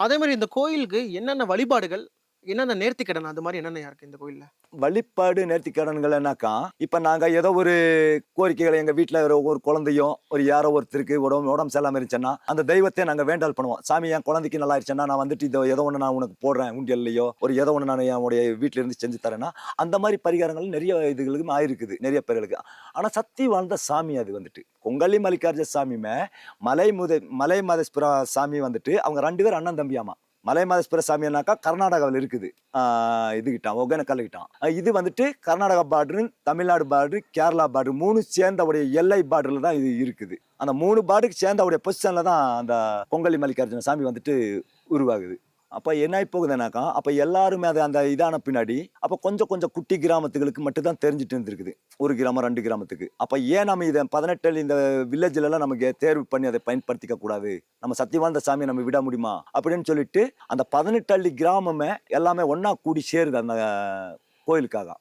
அதே மாதிரி இந்த கோயிலுக்கு என்னென்ன வழிபாடுகள் என்னென்ன நேர்த்திக்கடன்? அது மாதிரி என்னென்ன இருக்கு இந்த கோயில்ல? வழிபாடு நேர்த்திக்கடன்கள்னாக்கா இப்போ நாங்கள் ஏதோ ஒரு கோரிக்கைகளை எங்கள் வீட்டில் ஒரு குழந்தையும் ஒரு யாரோ ஒருத்தருக்கு உடம்பு உடம்பு சரியில்லாமல் இருந்துச்சுன்னா அந்த தெய்வத்தை நாங்கள் வேண்டால் பண்ணுவோம். சாமி என் குழந்தைக்கு நல்லா இருந்துச்சுன்னா நான் வந்துட்டு இதோ ஏதோ ஒன்று நான் உனக்கு போடுறேன் உண்டியல்லையோ ஒரு ஏதோ ஒன்று நான் என்னுடைய வீட்டில் இருந்து செஞ்சு தரேன்னா அந்த மாதிரி பரிகாரங்கள் நிறைய இதுகளுக்கும் ஆயிருக்குது நிறைய பேர்களுக்கு. ஆனால் சக்தி வாழ்ந்த சாமி அது வந்துட்டு. கொங்கலி மல்லிகார்ஜ சாமியுமே மலை முத மலை மதஸ்புர சாமி வந்துட்டு அவங்க ரெண்டு பேரும் அண்ணன் தம்பியாமா. மலை மதஸ்புர சாமினாக்கா கர்நாடகாவில் இருக்குது. இதுகிட்டான் ஒகேனக்கல்கிட்டான் இது வந்துட்டு Karnataka border Tamil Nadu border Kerala border மூணு சேர்ந்தவுடைய எல்லை பார்டரில் தான் இது இருக்குது. அந்த மூணு பார்டருக்கு சேர்ந்தவுடைய பொசிஷனில் தான் அந்த பொங்கலி மல்லிகார்ஜுன சாமி வந்துட்டு உருவாகுது. அப்போ என்ன ஆகி போகுதுனாக்கா அப்போ எல்லாருமே அது அந்த இதான பின்னாடி அப்போ கொஞ்சம் கொஞ்சம் குட்டி கிராமத்துகளுக்கு மட்டும்தான் தெரிஞ்சுட்டு இருந்திருக்குது. ஒரு கிராமம் ரெண்டு கிராமத்துக்கு. அப்போ ஏன் நம்ம இதை பதினெட்டு இந்த வில்லேஜ்லலாம் நமக்கு தேர்வு பண்ணி அதை பயன்படுத்திக்க கூடாது? நம்ம சத்தியவாந்த சாமியை நம்ம விட முடியுமா? அப்படின்னு சொல்லிட்டு அந்த பதினெட்டு அள்ளி கிராமமே எல்லாமே ஒன்றா கூடி சேருது அந்த கோயிலுக்காக.